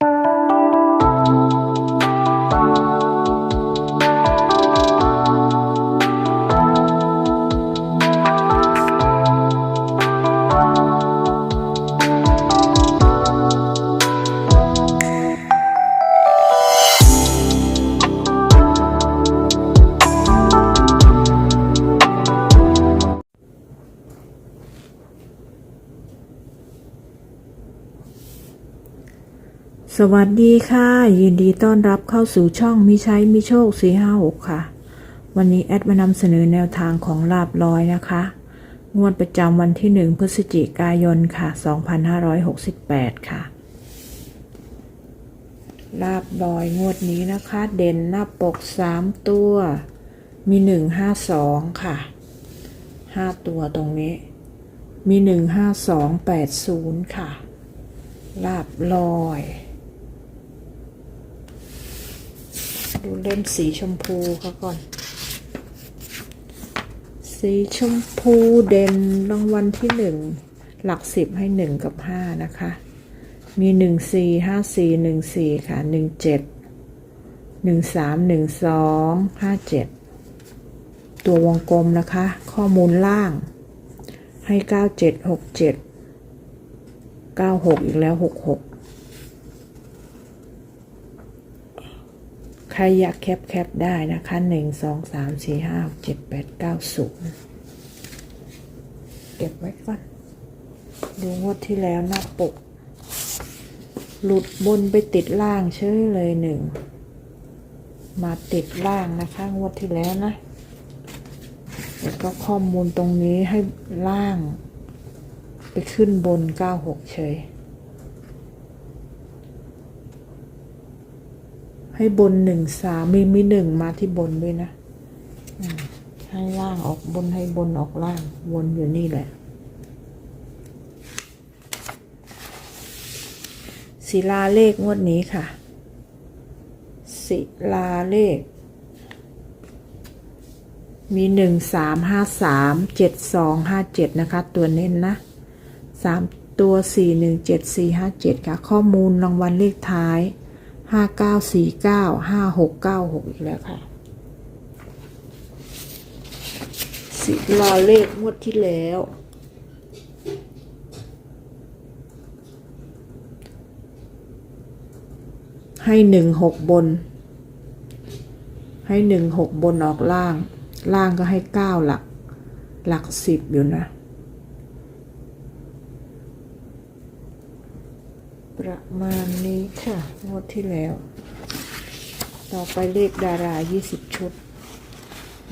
you สวัสดีค่ะ ยินดีต้อนรับเข้าสู่ช่องมิใช้มิโชคสี่ห้าหกค่ะ วันนี้แอดมานำเสนอแนวทางของลาบลอยนะคะ งวดประจำวันที่หนึ่งพฤศจิกายนค่ะ 2568 ค่ะ ลาบลอยงวดนี้นะคะ เด่นหน้าปก 3 ตัว มี 152 ค่ะ 5 ตัวตรงนี้ มี 15280 ค่ะลาบลอย ดูเล่มสีชมพูเขาก่อน สีชมพูเด่นรางวัลที่หนึ่งหลักสิบให้หนึ่งกับห้านะคะ มีหนึ่งสี่ห้าสี่หนึ่งสี่ค่ะหนึ่งเจ็ดหนึ่งสามหนึ่งสองห้าเจ็ดตัววงกลมนะคะ ข้อมูลล่างให้เก้าเจ็ดหกเจ็ดเก้าหกอีกแล้วหกหก ใค รอยากแคปแคปได้นะคะหนึ่งสองสามสี่ห้าเจ็ดแปดเก้าศูนย์เก็บไว้ก่อน ดูงวดที่แล้วหน้าปก หลุดบนไปติดล่างเฉยเลยหนึ่ง มาติดล่างนะคะงวดที่แล้วนะแล้วก็ข้อมูลตรงนี้ให้ล่าง ไปขึ้นบนเก้าหกเฉย ให้บนหนึ่งสามมีมีหนึ่งมาที่บนด้วยนะอืมให้ล่างออกบนให้บนออกล่างวนอยู่นี่แหละศิลาเลขงวดนี้ค่ะ ศิลาเลข มีหนึ่งสามห้าสามเจ็ดสองห้าเจ็ดนะคะ ตัวเน้นนะสามตัวสี่หนึ่งเจ็ดสี่ห้าเจ็ดค่ะ ข้อมูลรางวัลเลขท้าย ห้าเก้าสี่เก้าห้าหกเก้าหกอีกแล้วค่ะ สิรอเลขงวดที่แล้วให้หนึ่งหกบน ให้หนึ่งหกบนออกล่าง ล่างก็ให้เก้าหลัก หลักสิบอยู่นะ ประมาณนี้ค่ะ งวดที่แล้ว ต่อไปเลขดารา 20 ชุด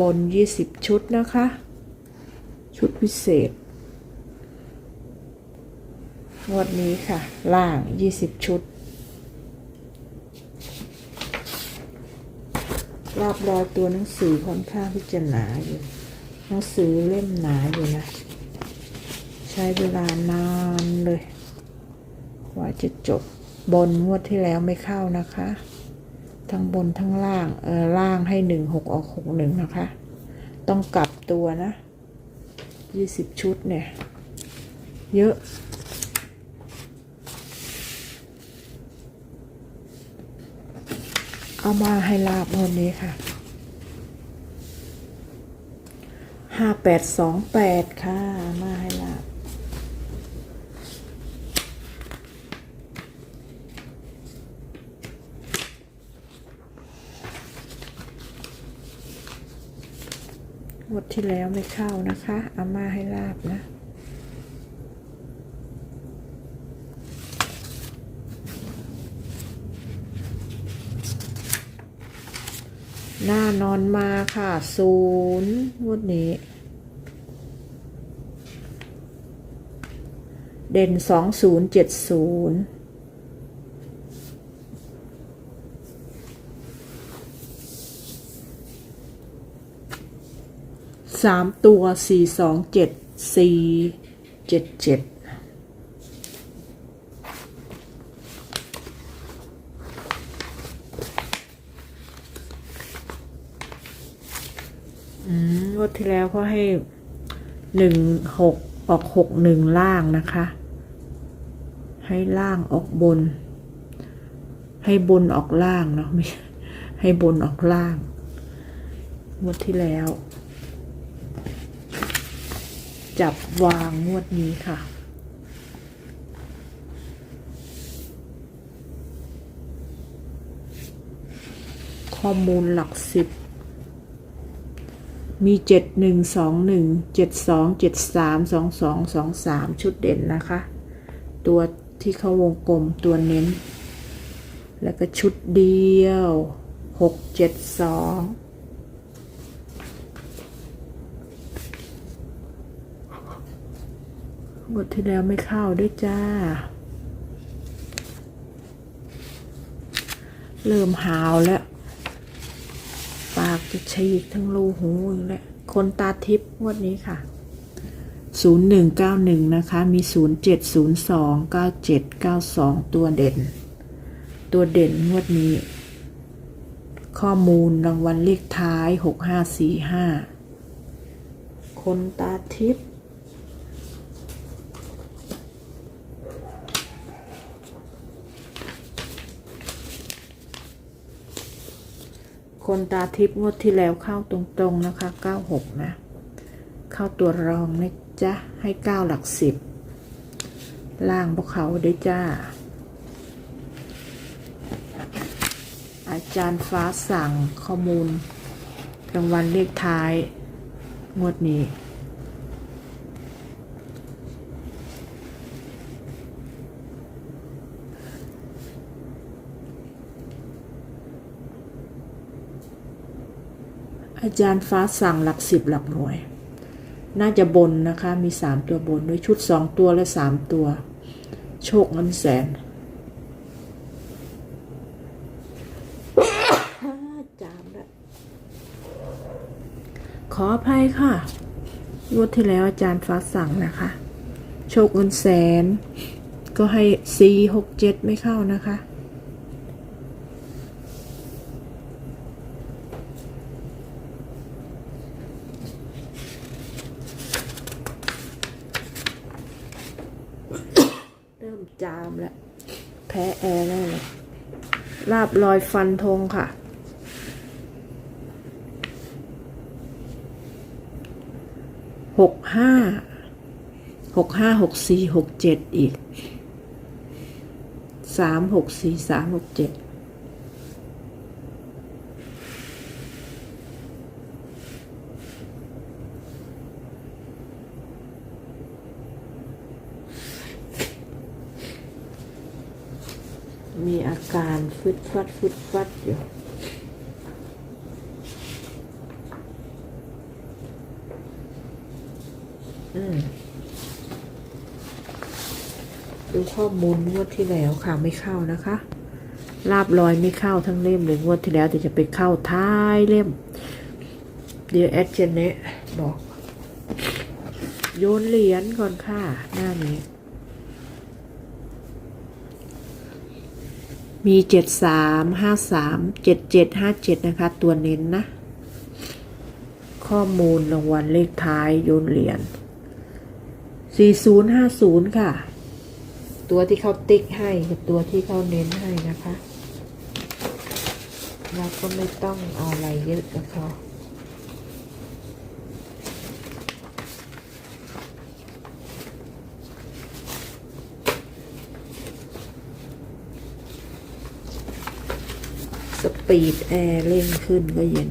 บน 20 ชุดนะคะ ชุดพิเศษ งวดนี้ค่ะ ล่าง 20 ชุด รอบรอยตัวหนังสือค่อนข้างที่จะหนาอยู่หนังสือเล่มหนาอยู่นะ ใช้เวลานานเลย ว่าจะจบบนงวดที่แล้วไม่เข้านะคะ ทั้งบนทั้งล่าง เออล่างให้หนึ่งหกออกหกหนึ่งนะคะ ต้องกลับตัวนะยี่สิบชุดเนี่ย เยอะ เอามาให้ลาบวันนี้ค่ะห้าแปดสองแปดค่ะ มาให้ลาบ วดที่แล้วไม่เข้านะคะอาม่าให้ลาบนะ หน้านอนมาค่ะศูนย์งวดนี้ เด่นสองศูนย์เจ็ดศูนย์ สามตัวสี่สองเจ็ดสี่เจ็ดเจ็ดงวดที่แล้วก็ให้หนึ่งหกออกหกหนึ่งล่างนะคะ ให้ล่างออกบน ให้บนออกล่างเนาะไม่ให้บนออกล่างงวดที่แล้ว จับวางงวดนี้ค่ะ ข้อมูลหลักสิบ มีเจ็ดหนึ่งสองหนึ่งเจ็ดสองเจ็ดสามสองสองสองสามชุดเด่นนะคะ ตัวที่เขาวงกลมตัวเน้น แล้วก็ชุดเดียวหกเจ็ดสอง งวดที่แล้วไม่เข้าด้วยจ้า เริ่มหาวแล้ว ปากจะฉีกทั้งรูหูอยู่แล้วคนตาทิพย์งวดนี้ค่ะ 0191 นะคะ มี 0702 97 92 ตัวเด่น ตัวเด่นงวดนี้ ข้อมูลรางวัลเลขท้าย 6545 คนตาทิพย์ คนตาทิพย์งวดที่แล้วเข้าตรงๆนะคะ 96 นะ เข้าตัวรองนะจ๊ะ ให้ 9 หลักสิบล่างพวกเขาได้จ้า อาจารย์ฟ้าสั่งข้อมูลรางวัลเลขท้าย งวดนี้ อาจารย์ฟ้าสั่งหลักสิบหลักหน่วย น่าจะบนนะคะ มีสามตัวบนด้วยชุดสองตัวและสามตัว โชคเงินแสนจามแล้วขออภัยค่ะงวดที่แล้วอาจารย์ฟ้าสั่งนะคะ โชคเงินแสน ก็ให้สี่หกเจ็ดไม่เข้านะคะ เริ่มจามแล้ว แพ้แอร์แล้วเลยลาบลอยฟันธงค่ะ หกห้า หกห้าหกสี่หกเจ็ดอีก สามหกสี่สามหกเจ็ด มี อาการฟึดฟัดฟึดฟัดอยู่อืมดูข้อมูลงวดที่แล้วค่ะไม่เข้านะคะลาบลอยไม่เข้าทั้งเล่มเลยงวดที่แล้วแต่จะไปเข้าท้ายเล่ม เดี๋ยวแอดเจเนบอก โยนเหรียญก่อนค่ะ หน้านี้ มีเจ็ดสามห้าสามเจ็ดเจ็ดห้าเจ็ดนะคะ ตัวเน้นนะ ข้อมูลรางวัลเลขท้ายโยนเหรียญสี่ศูนย์ห้าศูนย์ค่ะ ตัวที่เขาติ๊กให้กับตัวที่เขาเน้นให้นะคะ เราก็ไม่ต้องเอาอะไรเยอะกับเขาส ปีดแอร์เร่งขึ้นก็เย็น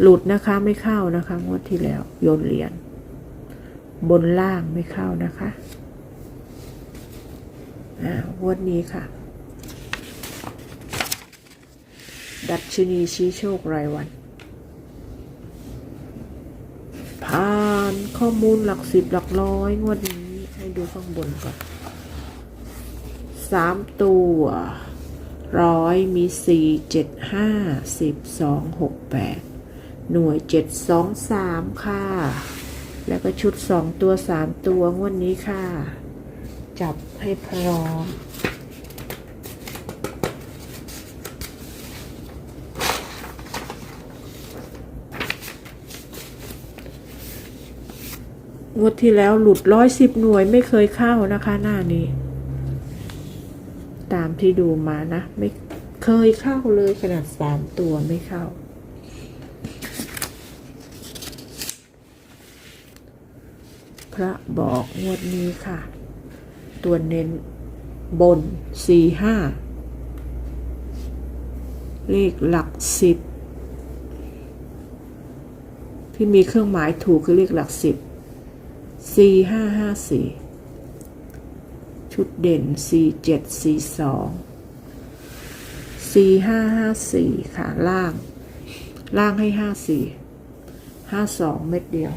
หลุดนะคะไม่เข้านะคะงวดที่แล้ว โยนเหรียญบนล่างไม่เข้านะคะอ่างวดนี้ค่ะ ดัชนีชี้โชครายวัน ผ่านข้อมูลหลักสิบหลักร้อยงวดนี้ให้ดูข้างบนก่อนสามตัว ร้อยมีสี่เจ็ดห้าสิบสองหกแปดหน่วยเจ็ดสองสามค่ะ แล้วก็ชุดสองตัวสามตัวงวดนี้ค่ะ จับให้พร้อมงวดที่แล้วหลุดร้อยสิบหน่วยไม่เคยเข้านะคะหน้านี้ ตามที่ดูมานะ ไม่เคยเข้าเลยขนาดสามตัวไม่เข้า พระบอกงวดนี้ค่ะ ตัวเน้นบนสี่ห้าเลขหลักสิบที่มีเครื่องหมายถูกคือเลขหลักสิบสี่ห้าห้าสี่ ชุดเด่น C7 C2 C554 ค่ะ ล่าง ล่างให้ 54 52 เม็ดเดียว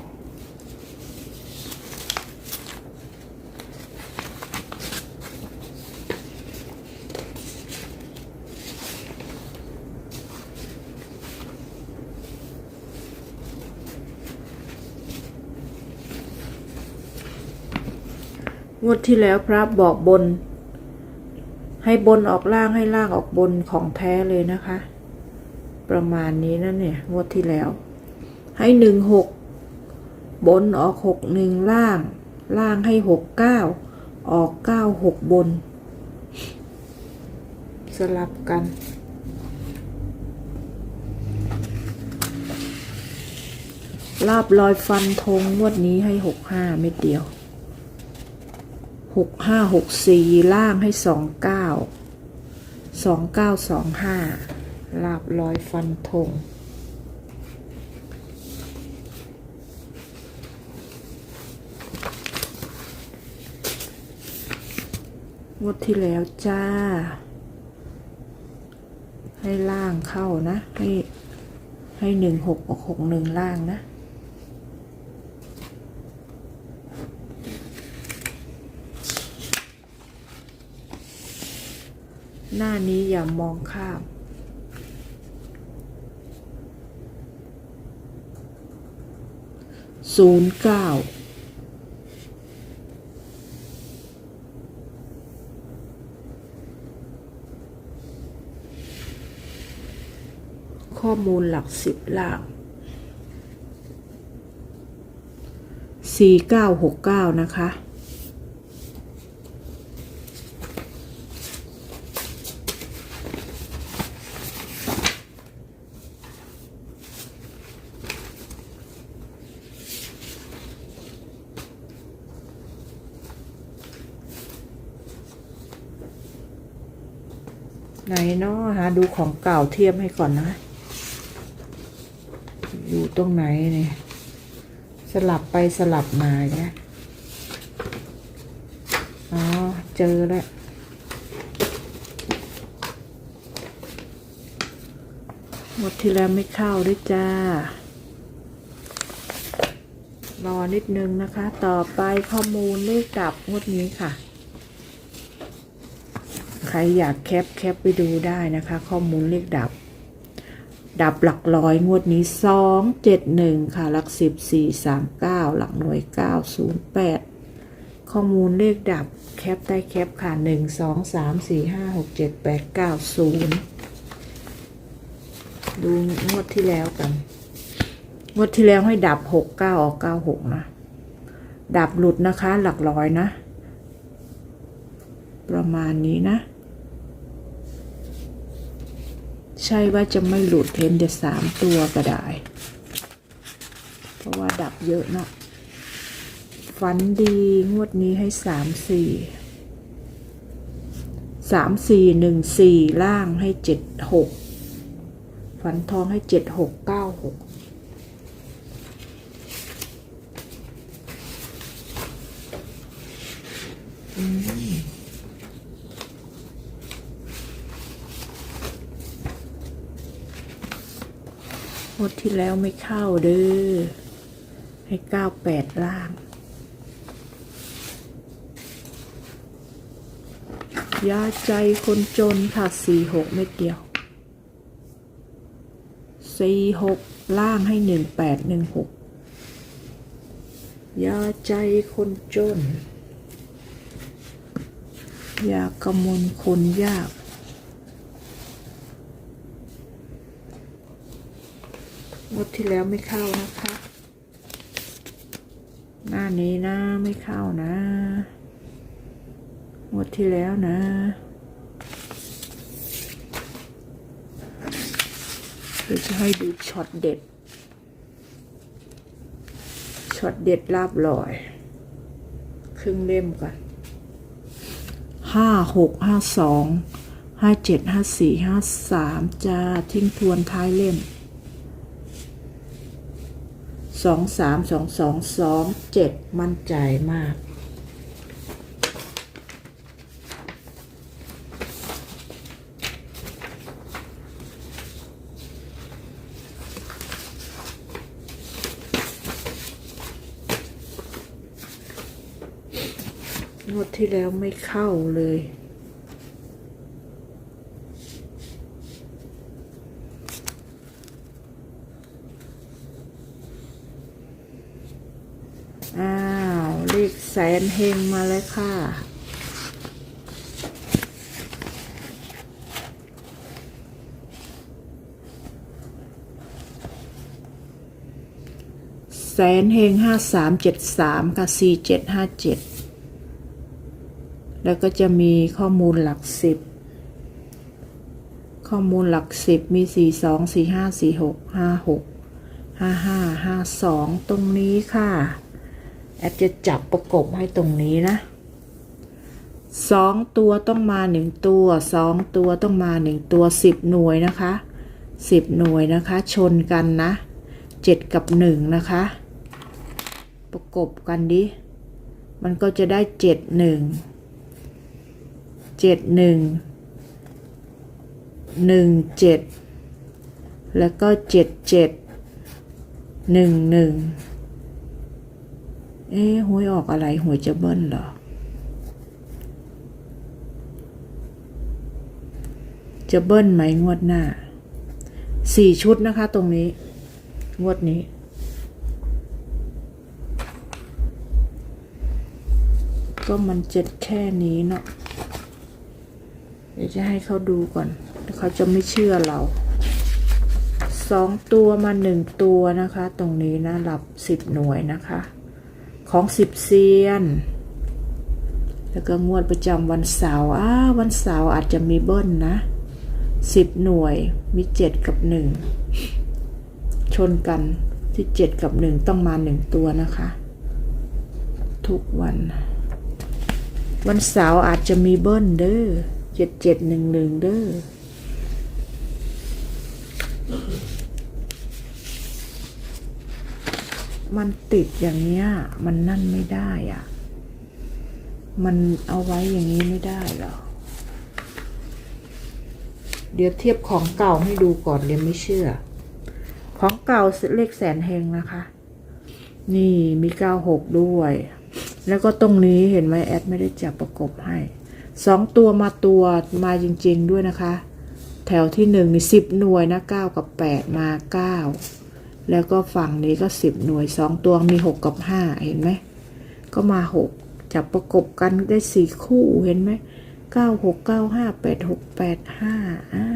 งวดที่แล้วพระบอกบน ให้บนออกล่างให้ล่างออกบนของแท้เลยนะคะ ประมาณนี้นั่นเนี่ย งวดที่แล้ว ให้หนึ่งหกบนออกหกหนึ่งล่าง ล่างให้หกเก้าออกเก้าหกบน สลับกันลาบลอยฟันธงงวดนี้ให้หกห้าเม็ดเดียว หกห้าหกสี่ล่างให้สองเก้าสองเก้าสองห้าลาบลอยฟันธงวดที่แล้วจ้า ให้ล่างเข้านะ ให้ให้หนึ่งหกออกหกหนึ่งล่างนะ หน้านี้อย่ามองข้ามศูนย์เก้าข้อมูลหลักสิบหลักสี่เก้าหกเก้านะคะ ไหนเนาะหาดูของเก่าเทียบให้ก่อนนะ อยู่ตรงไหนเนี่ย สลับไปสลับมาเนี่ยอ๋อ เจอแล้วหมดที่แล้วไม่เข้าด้วยจ้ารอนิดนึงนะคะ ต่อไปข้อมูลเลขกลับงวดนี้ค่ะ รอยากแคปแคปไปดูได้นะคะ ข้อมูลเลขดับ ดับหลักร้อยงวดนี้สองเจ็ดหนึ่งค่ะ หลักสิบสี่สามเก้าหลักหน่วยเก้าศูนย์แปดข้อมูลเลขดับแคปได้แคปค่ะหนึ่งสองสามสี่ห้าหกเจ็ดแปดเก้าศูนย์ดูงวดที่แล้วกัน งวดที่แล้วให้ดับหกเก้าออกเก้าหกนะ ดับหลุดนะคะหลักร้อยนะ ประมาณนี้นะ ใช่ว่าจะไม่หลุดเห็นแต่สามตัวก็ได้ เพราะว่าดับเยอะเนาะฝันดีงวดนี้ให้สามสี่สามสี่หนึ่งสี่ล่างให้เจ็ดหกฝันทองให้เจ็ดหกเก้าหก งวดที่แล้วไม่เข้าเด้อ ให้เก้าแปดล่าง ยาใจคนจนค่ะสี่หกเม็ดเดียวสี่หกล่างให้หนึ่งแปดหนึ่งหกยาใจคนจน ยากำมลคนยาก งวดที่แล้วไม่เข้านะคะ หน้านี้นะไม่เข้านะงวดที่แล้วนะเดี๋ยวจะให้ดูช็อตเด็ด ช็อตเด็ดลาบลอย ครึ่งเล่มก่อนห้าหกห้าสองห้าเจ็ดห้าสี่ห้าสามจะทิ้งทวนท้ายเล่ม สองสามสองสองสองเจ็ดมั่นใจมาก งวดที่แล้วไม่เข้าเลย อ้าว เลขแสนเฮงมาเลยค่ะ แสนเฮงห้าสามเจ็ดสามค่ะสี่เจ็ดห้าเจ็ดแล้วก็จะมีข้อมูลหลักสิบข้อมูลหลักสิบมีสี่สองสี่ห้าสี่หกห้าหกห้าห้าห้าสองตรงนี้ค่ะ แอดจะจับประกบให้ตรงนี้นะสองตัวต้องมาหนึ่งตัวสองตัวต้องมาหนึ่งตัวสิบหน่วยนะคะสิบหน่วยนะคะ ชนกันนะเจ็ดกับหนึ่งนะคะ ประกบกันดิ มันก็จะได้เจ็ดหนึ่งเจ็ดหนึ่งหนึ่งเจ็ดแล้วก็เจ็ดเจ็ดหนึ่งหนึ่ง เอ๊หวยออกอะไรหวยจะเบิ้ลเหรอ จะเบิ้ลไหมงวดหน้า สี่ชุดนะคะตรงนี้ งวดนี้ ก็มันเจ็ดแค่นี้เนาะ เดี๋ยวจะให้เขาดูก่อน เขาจะไม่เชื่อเราสองตัวมาหนึ่งตัวนะคะ ตรงนี้นะหลับสิบหน่วยนะคะ ของสิบเซียน แล้วก็งวดประจำวันเสาร์อ้าวันเสาร์อาจจะมีเบิ้ลนะสิบหน่วยมีเจ็ดกับหนึ่งชนกันที่เจ็ดกับหนึ่งต้องมาหนึ่งตัวนะคะ ทุกวัน วันเสาร์อาจจะมีเบิ้ลเด้อเจ็ดเจ็ดหนึ่งหนึ่งเด้อ มันติดอย่างเนี้ย มันนั่นไม่ได้อะ มันเอาไว้อย่างนี้ไม่ได้หรอ เดี๋ยวเทียบของเก่าให้ดูก่อนเดี๋ยวไม่เชื่อ ของเก่าเลขแสนเฮงนะคะ นี่มีเก้าหกด้วย แล้วก็ตรงนี้เห็นไหมแอดไม่ได้จับประกบให้ สองตัวมาตัวมาจริง ๆ ด้วยนะคะ แถวที่หนึ่งนี่สิบหน่วยนะเก้ากับแปดมาเก้า แล้วก็ฝั่งนี้ก็สิบหน่วยสองตัวมีหกกับห้าเห็นไหม ก็มาหกจับประกบกันได้สี่คู่เห็นไหมเก้าหกเก้าห้าแปดหกแปดห้าอ่า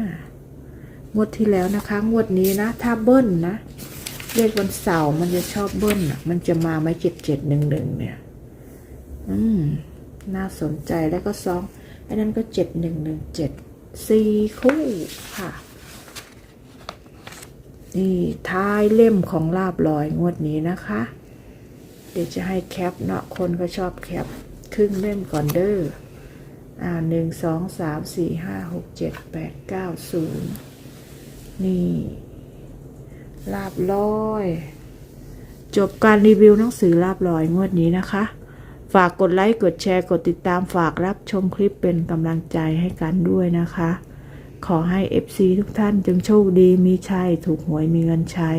งวดที่แล้วนะคะ งวดนี้นะ ถ้าเบิ้ลนะ เลขวันเสาร์มันจะชอบเบิ้ลอะ มันจะมาไหมเจ็ดเจ็ดหนึ่งหนึ่งเนี่ย อืม น่าสนใจแล้วก็สองอันนั้นก็เจ็ดหนึ่งหนึ่งเจ็ดสี่คู่ค่ะ นี่ท้ายเล่มของลาบลอยงวดนี้นะคะ เดี๋ยวจะให้แคปเนาะคนก็ชอบแคปครึ่งเล่มก่อนเด้ออ่าหนึ่งสองสามสี่ห้าหกเจ็ดแปดเก้าศูนย์นี่ ลาบลอย จบการรีวิวหนังสือลาบลอยงวดนี้นะคะ ฝากกดไลค์ กดแชร์ กดติดตามฝากรับชมคลิปเป็นกำลังใจให้กันด้วยนะคะ ขอให้ FC ทุกท่านจงโชคดีมีชัย ถูกหวยมีเงินใช้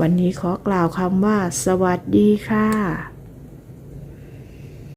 วันนี้ขอกล่าวคำว่า สวัสดีค่ะ